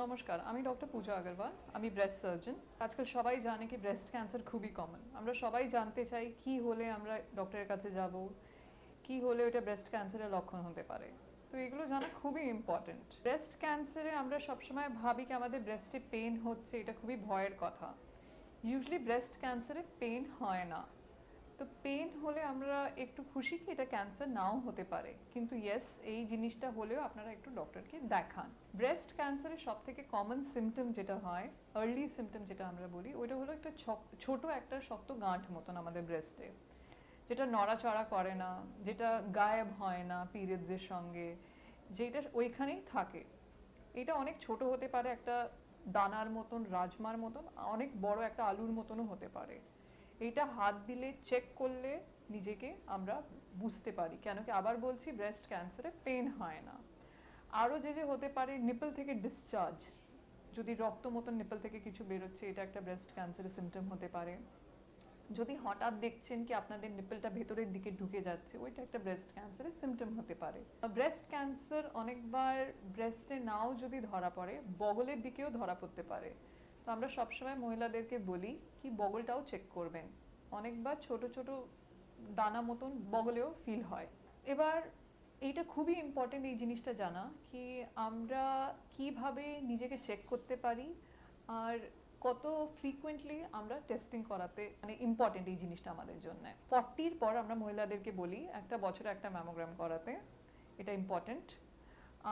নমস্কার, আমি ডক্টর পূজা আগরওয়াল, আমি ব্রেস্ট সার্জন আজকাল সবাই জানে কি ব্রেস্ট ক্যান্সার খুবই কমন আমরা সবাই জানতে চাই কি হলে আমরা ডক্টরের কাছে যাব, কি হলে ওটা ব্রেস্ট ক্যান্সারের লক্ষণ হতে পারে। তো এগুলো জানা খুবই ইম্পর্টেন্ট ব্রেস্ট ক্যান্সারে আমরা সবসময় ভাবি কি আমাদের ব্রেস্টে পেন হচ্ছে, এটা খুবই ভয়ের কথা। ইউজুয়ালি ব্রেস্ট ক্যান্সারে পেন হয় না। তো পেন হলে আমরা একটু খুশি কি এটা ক্যান্সার নাও হতে পারে। কিন্তু ইয়েস এই জিনিসটা হলেও আপনারা একটু ডক্টরকে দেখান। ব্রেস্ট ক্যান্সারের সব থেকে কমন সিমটম যেটা হয় আর্লি সিমটম যেটা আমরা বলি, ওইটা হলো একটা ছোট একটা শক্ত গাঁঠ মতন আমাদের ব্রেস্টে যেটা নড়াচড়া করে না, যেটা গায়েব হয় না পিরিয়ডসের সঙ্গে, যেটা ওইখানেই থাকে। এটা অনেক ছোট হতে পারে একটা দানার মতন, রাজমার মতন, অনেক বড় একটা আলুর মতনও হতে পারে। এইটা হাত দিলে চেক করলে নিজেকে আমরা বুঝতে পারি। কেন কি আবার বলছি ব্রেস্ট ক্যান্সারে পেন হয় না। আরও যে যে হতে পারে নিপল থেকে ডিসচার্জ যদি রক্ত মতন নিপল থেকে কিছু বেরোচ্ছে, এটা একটা ব্রেস্ট ক্যান্সারের সিমটম হতে পারে। যদি হঠাৎ দেখছেন কি আপনাদের নিপলটা ভেতরের দিকে ঢুকে যাচ্ছে, ওইটা একটা ব্রেস্ট ক্যান্সারের সিমটম হতে পারে। ব্রেস্ট ক্যান্সার অনেকবার ব্রেস্টে নাও যদি ধরা পড়ে, বগলের দিকেও ধরা পড়তে পারে। তো আমরা সবসময় মহিলাদেরকে বলি কি বগলটাও চেক করবেন। অনেকবার ছোট ছোট দানা মতন বগলেও ফিল হয়। এবার এইটা খুবই ইম্পর্টেন্ট এই জিনিসটা জানা কি আমরা কীভাবে নিজেকে চেক করতে পারি আর কত ফ্রিকুয়েন্টলি আমরা টেস্টিং করাতে মানে ইম্পর্টেন্ট এই জিনিসটা আমাদের জন্য। ফর্টির পর আমরা মহিলাদেরকে বলি একটা বছরে একটা ম্যামোগ্রাম করাতে, এটা ইম্পর্টেন্ট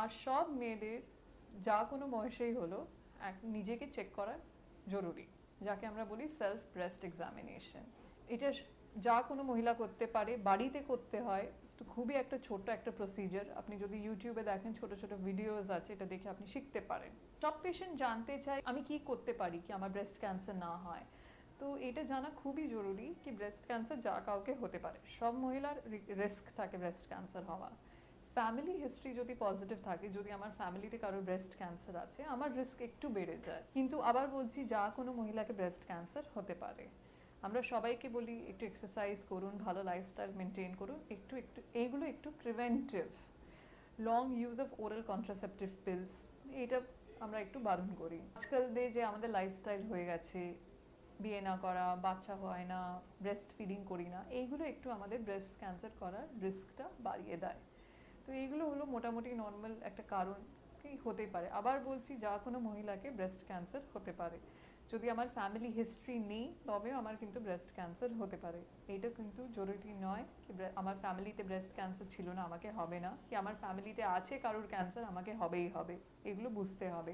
আর সব মেয়েদের যা কোনো বয়সেই হলো নিজেকে চেক করা জরুরি, যাকে আমরা বলি সেলফ ব্রেস্ট এক্সামিনেশন এটা যা কোনো মহিলা করতে পারে, বাড়িতে করতে হয়, তো খুবই একটা ছোট একটা প্রসিজার আপনি যদি ইউটিউবে দেখেন ছোট ছোট ভিডিওস আছে, এটা দেখে আপনি শিখতে পারেন। সব পেশেন্ট জানতে চায় আমি কি করতে পারি কি আমার ব্রেস্ট ক্যান্সার না হয়? তো এটা জানা খুবই জরুরি কি ব্রেস্ট ক্যান্সার যা কাউকে হতে পারে। সব মহিলার রিস্ক থাকে ব্রেস্ট ক্যান্সার হওয়া ফ্যামিলি হিস্ট্রি যদি পজিটিভ থাকে, যদি আমার ফ্যামিলিতে কারোর ব্রেস্ট ক্যান্সার আছে, আমার রিস্ক একটু বেড়ে যায়। কিন্তু আবার বলছি, যা কোনো মহিলাকে ব্রেস্ট ক্যান্সার হতে পারে। আমরা সবাইকে বলি, একটু এক্সারসাইজ করুন, ভালো লাইফস্টাইল মেনটেন করুন, একটু একটু, এইগুলো একটু preventive long use of oral contraceptive pills এটা আমরা একটু বারণ করি। আজকাল দিয়ে যে আমাদের লাইফস্টাইল হয়ে গেছে, বিয়ে না করা, বাচ্চা হয় না ব্রেস্ট ফিডিং করি না, এইগুলো একটু আমাদের ব্রেস্ট ক্যান্সার করার রিস্কটা বাড়িয়ে দেয়। তো এইগুলো হলো মোটামুটি নর্মাল একটা কারণ কি হতে পারে। আবার বলছি, যা কোনো মহিলাকে ব্রেস্ট ক্যান্সার হতে পারে। যদি আমার ফ্যামিলি হিস্ট্রি নেই, তবেও আমার কিন্তু ব্রেস্ট ক্যান্সার হতে পারে। এইটা কিন্তু জরুরি নয় কি আমার ফ্যামিলিতে ব্রেস্ট ক্যান্সার ছিল না, আমাকে হবে না। কি আমার ফ্যামিলিতে আছে কারোর ক্যান্সার আমাকে হবেই হবে। এগুলো বুঝতে হবে।